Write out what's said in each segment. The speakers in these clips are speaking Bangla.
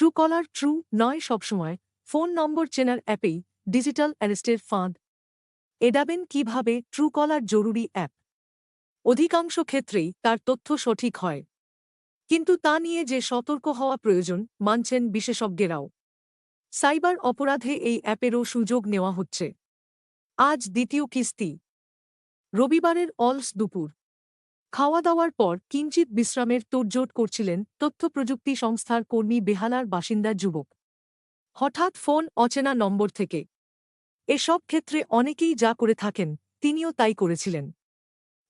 ট্রুকলার ট্রু নয় সবসময়। ফোন নম্বর চেনার অ্যাপেই ডিজিটাল অ্যারেস্টের ফাঁদ। এডাবেন কীভাবে ট্রুকলার জরুরি অ্যাপ? অধিকাংশ ক্ষেত্রেই তার তথ্য সঠিক হয়। কিন্তু তা নিয়ে যে সতর্ক হওয়া প্রয়োজন, মানছেন বিশেষজ্ঞেরাও। সাইবার অপরাধে এই অ্যাপেরও সুযোগ নেওয়া হচ্ছে। আজ দ্বিতীয় কিস্তি। রবিবারের অলস দুপুর। খাওয়া দাওয়ার পর কিঞ্চিত বিশ্রামের তোড়জোড় করছিলেন তথ্যপ্রযুক্তি সংস্থার কর্মী বেহালার বাসিন্দা যুবক। হঠাৎ ফোন অচেনা নম্বর থেকে। এসব ক্ষেত্রে অনেকেই যা করে থাকেন, তিনিও তাই করেছিলেন।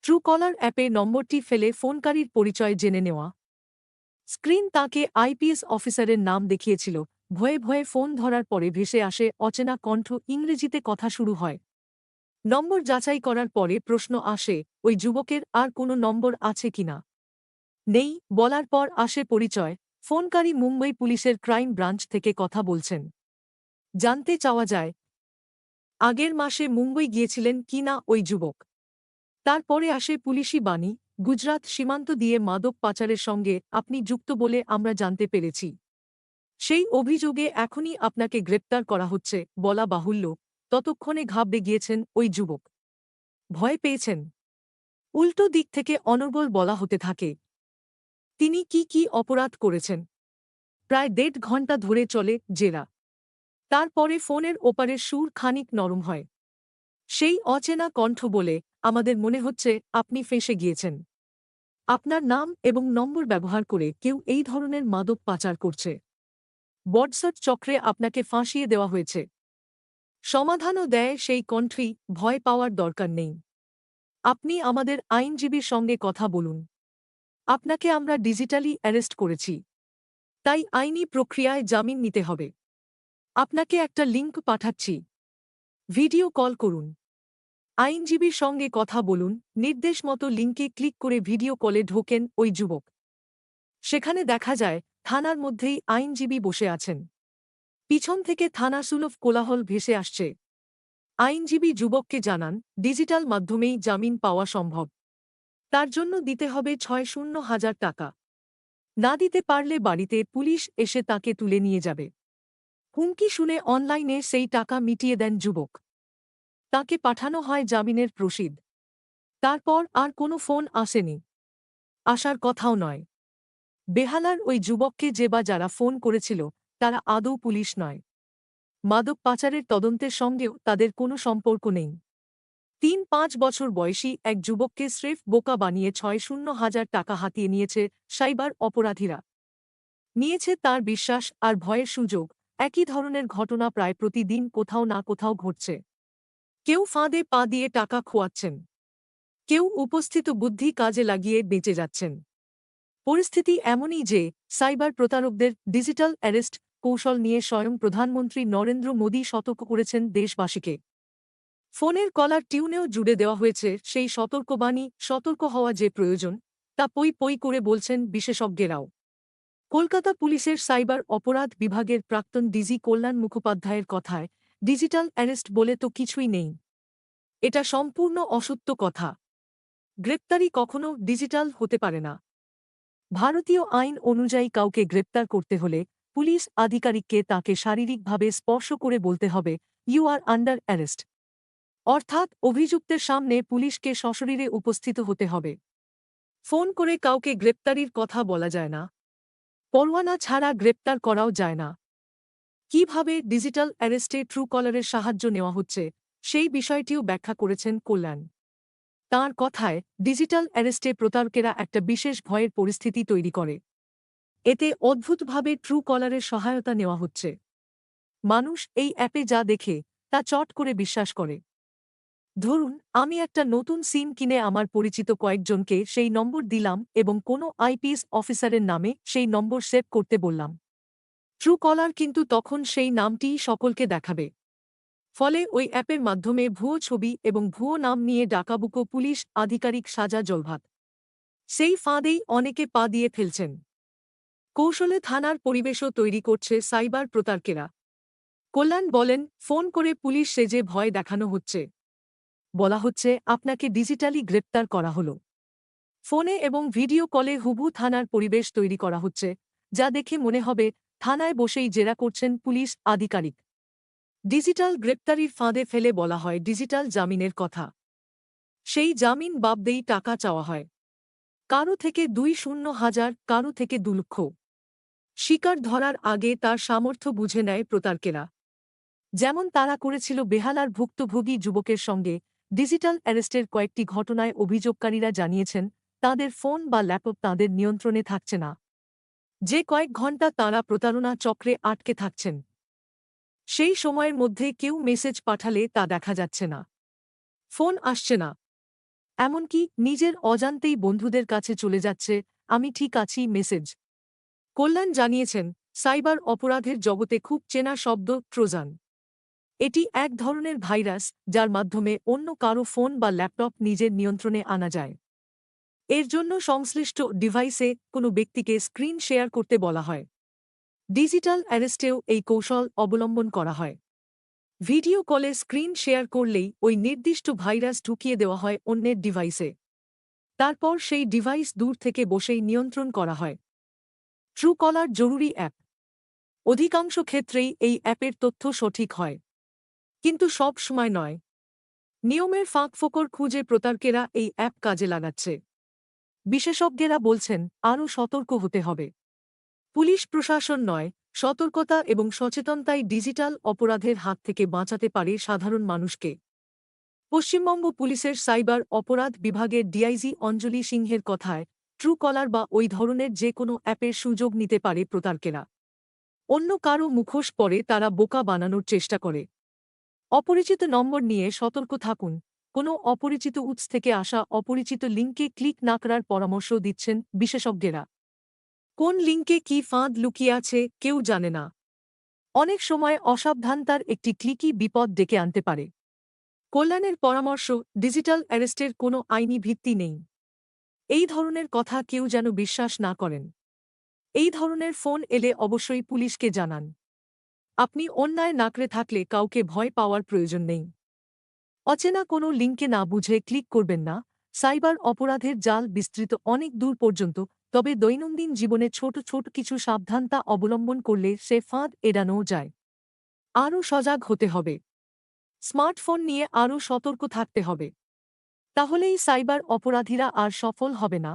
ট্রুকলার অ্যাপে নম্বরটি ফেলে ফোনকারীর পরিচয় জেনে নেওয়া। স্ক্রিন তাকে আইপিএস অফিসারের নাম দেখিয়েছিল। ভয়ে ভয়ে ফোন ধরার পরে ভেসে আসে অচেনা কণ্ঠ ইংরেজিতে কথা শুরু হয়। নম্বর যাচাই করার পরে প্রশ্ন আসে, ওই যুবকের আর কোনো নম্বর আছে কিনা নেই, বলার পর আসে পরিচয়, ফোনকারী মুম্বই পুলিশের ক্রাইম ব্রাঞ্চ থেকে কথা বলছেন। জানতে চাওয়া যায়, আগের মাসে মুম্বই গিয়েছিলেন কিনা ওই যুবক? তারপরে আসে পুলিশি বাণী গুজরাত সীমান্ত দিয়ে মাদক পাচারের সঙ্গে আপনি যুক্ত বলে আমরা জানতে পেরেছি। সেই অভিযোগে এখনই আপনাকে গ্রেপ্তার করা হচ্ছে, বলা বাহুল্য। ততক্ষণে ঘাবড়ে গিয়েছেন ওই যুবক। ভয় পেয়েছেন। উল্টো দিক থেকে অনর্গল বলা হতে থাকে। তিনি কি কি অপরাধ করেছেন? প্রায় দেড় ঘণ্টা ধরে চলে জেরা। তারপরে ফোনের ওপারের সুর খানিক নরম হয়। সেই অচেনা কণ্ঠ বলে আমাদের মনে হচ্ছে আপনি ফেঁসে গিয়েছেন। আপনার নাম এবং নম্বর ব্যবহার করে কেউ এই ধরনের মাদক পাচার করছে। বটসট চক্রে আপনাকে ফাঁসিয়ে দেওয়া হয়েছে। সমাধানও দেয় সেই কণ্ঠই ভয় পাওয়ার দরকার নেই। আপনি আমাদের আইনজীবীর সঙ্গে কথা বলুন। আপনাকে আমরা ডিজিটালি অ্যারেস্ট করেছি। তাই আইনি প্রক্রিয়ায় জামিন নিতে হবে। আপনাকে একটা লিঙ্ক পাঠাচ্ছি। ভিডিও কল করুন। আইনজীবীর সঙ্গে কথা বলুন। নির্দেশ মতো লিঙ্কে ক্লিক করে ভিডিও কলে ঢোকেন ওই যুবক। সেখানে দেখা যায়, থানার মধ্যেই আইনজীবী বসে আছেন। পিছন থেকে থানা সুলভ কোলাহল ভেসে আসছে। আইনজীবী যুবককে জানান, ডিজিটাল মাধ্যমেই জামিন পাওয়া সম্ভব। তার জন্য দিতে হবে ছয় শূন্য হাজার টাকা। না দিতে পারলে বাড়িতে পুলিশ এসে তাকে তুলে নিয়ে যাবে। হুমকি শুনে অনলাইনে সেই টাকা মিটিয়ে দেন যুবক। তাকে পাঠানো হয় জামিনের প্রসিদ তারপর আর কোনো ফোন আসেনি। আসার কথাও নয়। বেহালার ওই যুবককে যে বা যারা ফোন করেছিল তারা আদৌ পুলিশ নয়। মাদক পাচারের তদন্তের সঙ্গেও তাদের কোনো সম্পর্ক নেই। তিন পাঁচ বছর বয়সী এক যুবককে স্রেফ বোকা বানিয়ে ছয় শূন্য হাজার টাকা হাতিয়ে নিয়েছে সাইবার অপরাধীরা। নিয়েছে তার বিশ্বাস আর ভয়ের সুযোগ। একই ধরনের ঘটনা প্রায় প্রতিদিন কোথাও না কোথাও ঘটছে। কেউ ফাঁদে পা দিয়ে টাকা খোয়াচ্ছেন। কেউ উপস্থিত বুদ্ধি কাজে লাগিয়ে বেঁচে যাচ্ছেন। পরিস্থিতি এমনই যে সাইবার প্রতারকদের ডিজিটাল অ্যারেস্ট কৌশল নিয়ে স্বয়ং প্রধানমন্ত্রী নরেন্দ্র মোদী সতর্ক করেছেন দেশবাসীকে। ফোনের কলার টিউনেও জুড়ে দেওয়া হয়েছে সেই সতর্কবাণী, সতর্ক হওয়া যে প্রয়োজন, তা পই পই করে বলছেন বিশেষজ্ঞেরাও। কলকাতা পুলিশের সাইবার অপরাধ বিভাগের প্রাক্তন ডিজি কল্যাণ মুখোপাধ্যায়ের কথায়, ডিজিটাল অ্যারেস্ট বলে তো কিছুই নেই। এটা সম্পূর্ণ অসত্য কথা। গ্রেপ্তারি কখনো ডিজিটাল হতে পারে না। ভারতীয় আইন অনুযায়ী কাউকে গ্রেপ্তার করতে হলে পুলিশ আধিকারিককে তাকে শারীরিকভাবে স্পর্শ করে বলতে হবে ইউ আর আন্ডার অ্যারেস্ট অর্থাৎ অভিযুক্তের সামনে পুলিশকে সশরীরে উপস্থিত হতে হবে। ফোন করে কাউকে গ্রেপ্তারির কথা বলা যায় না। পরোয়ানা ছাড়া গ্রেপ্তার করাও যায় না। কীভাবে ডিজিটাল অ্যারেস্টে ট্রু কলারের সাহায্য নেওয়া হচ্ছে, সেই বিষয়টিও ব্যাখ্যা করেছেন কল্যাণ। তাঁর কথায়, ডিজিটাল অ্যারেস্টে প্রতারকেরা একটা বিশেষ ভয়ের পরিস্থিতি তৈরি করে। এতে অদ্ভুতভাবে ট্রু কলারের সহায়তা নেওয়া হচ্ছে। মানুষ এই অ্যাপে যা দেখে, তা চট করে বিশ্বাস করে। ধরুন, আমি একটা নতুন সিম কিনে আমার পরিচিত কয়েকজনকে সেই নম্বর দিলাম এবং কোনো আইপিএস অফিসারের নামে সেই নম্বর সেভ করতে বললাম। ট্রু কলার কিন্তু তখন সেই নামটিই সকলকে দেখাবে। ফলে ওই অ্যাপের মাধ্যমে ভুয়ো ছবি এবং ভুয়ো নাম নিয়ে ডাকাবুকো পুলিশ আধিকারিক সাজা জলভাত। সেই ফাঁদেই অনেকে পা দিয়ে ফেলছেন। কৌশলে থানার পরিবেশও তৈরি করছে সাইবার প্রতারকেরা। কল্যাণ বলেন, ফোন করে পুলিশ সেজে ভয় দেখানো হচ্ছে। বলা হচ্ছে, আপনাকে ডিজিটালি গ্রেপ্তার করা হল। ফোনে এবং ভিডিও কলে হুবু থানার পরিবেশ তৈরি করা হচ্ছে, যা দেখে মনে হবে, থানায় বসেই জেরা করছেন পুলিশ আধিকারিক। ডিজিটাল গ্রেপ্তারির ফাঁদে ফেলে বলা হয়, ডিজিটাল জামিনের কথা। সেই জামিন বাবদেই টাকা চাওয়া হয়। কারও থেকে দুই শূন্য হাজার, কারও থেকে দু লক্ষ। শিকার ধরার আগে তার সামর্থ্য বুঝে নেয় প্রতারকেরা। যেমন তারা করেছিল বেহালার ভুক্তভোগী যুবকের সঙ্গে ডিজিটাল অ্যারেস্টের কয়েকটি ঘটনায় অভিযোগকারীরা জানিয়েছেন, তাদের ফোন বা ল্যাপটপ তাঁদের নিয়ন্ত্রণে থাকছে না। যে কয়েক ঘণ্টা তাঁরা প্রতারণা চক্রে আটকে থাকছেন। সেই সময়ের মধ্যে কেউ মেসেজ পাঠালে তা দেখা যাচ্ছে না। ফোন আসছে না। এমনকি নিজের অজান্তেই বন্ধুদের কাছে চলে যাচ্ছে, আমি ঠিক আছি, মেসেজ। কল্যাণ জানিয়েছেন, সাইবার অপরাধের জগতে খুব চেনা শব্দ ট্রোজান। এটি এক ধরনের ভাইরাস, যার মাধ্যমে অন্য কারও ফোন বা ল্যাপটপ নিজের নিয়ন্ত্রণে আনা যায়। এর জন্য সংশ্লিষ্ট ডিভাইসে কোনো ব্যক্তিকে স্ক্রিন শেয়ার করতে বলা হয়। ডিজিটাল অ্যারেস্টেও এই কৌশল অবলম্বন করা হয়। ভিডিও কলে স্ক্রিন শেয়ার করলেই ওই নির্দিষ্ট ভাইরাস ঢুকিয়ে দেওয়া হয় অন্যের ডিভাইসে। তারপর সেই ডিভাইস দূর থেকে বসেই নিয়ন্ত্রণ করা হয়। ট্রু কলার জরুরি অ্যাপ। অধিকাংশ ক্ষেত্রেই এই অ্যাপের তথ্য সঠিক হয়। কিন্তু সব সময় নয়। নিয়মের ফাঁকফোকর খুঁজে প্রতারকেরা এই অ্যাপ কাজে লাগাচ্ছে। বিশেষজ্ঞেরা বলছেন, আরও সতর্ক হতে হবে। পুলিশ প্রশাসন নয়, সতর্কতা এবং সচেতনতাই ডিজিটাল অপরাধের হাত থেকে বাঁচাতে পারে সাধারণ মানুষকে। পশ্চিমবঙ্গ পুলিশের সাইবার অপরাধ বিভাগের ডিআইজি অঞ্জলি সিংহের কথায় ট্রু কলার বা ওই ধরনের যে কোনো অ্যাপের সুযোগ নিতে পারে প্রতারকেরা। অন্য কারও মুখোশ পরে তারা বোকা বানানোর চেষ্টা করে। অপরিচিত নম্বর নিয়ে সতর্ক থাকুন। কোনো অপরিচিত উৎস থেকে আসা অপরিচিত লিঙ্কে ক্লিক না করার পরামর্শ দিচ্ছেন বিশেষজ্ঞেরা। কোন লিঙ্কে কি ফাঁদ লুকিয়ে আছে কেউ জানে না। অনেক সময় অসাবধানতার একটি ক্লিকই বিপদ ডেকে আনতে পারে। কল্যাণের পরামর্শ, ডিজিটাল অ্যারেস্টের কোনো আইনি ভিত্তি নেই। এই ধরনের কথা কেউ যেন বিশ্বাস না করেন। এই ধরনের ফোন এলে অবশ্যই পুলিশকে জানান। আপনি অন্যায় নাকড়ে থাকলে কাউকে ভয় পাওয়ার প্রয়োজন নেই। অচেনা কোনো লিঙ্কে না বুঝে ক্লিক করবেন না। সাইবার অপরাধের জাল বিস্তৃত অনেক দূর পর্যন্ত, তবে দৈনন্দিন জীবনে ছোট ছোট কিছু সাবধানতা অবলম্বন করলে সে ফাঁদ এড়ানোও যায়। আরও সজাগ হতে হবে। স্মার্টফোন নিয়ে আরও সতর্ক থাকতে হবে। তাহলেই সাইবার অপরাধীরা আর সফল হবে না।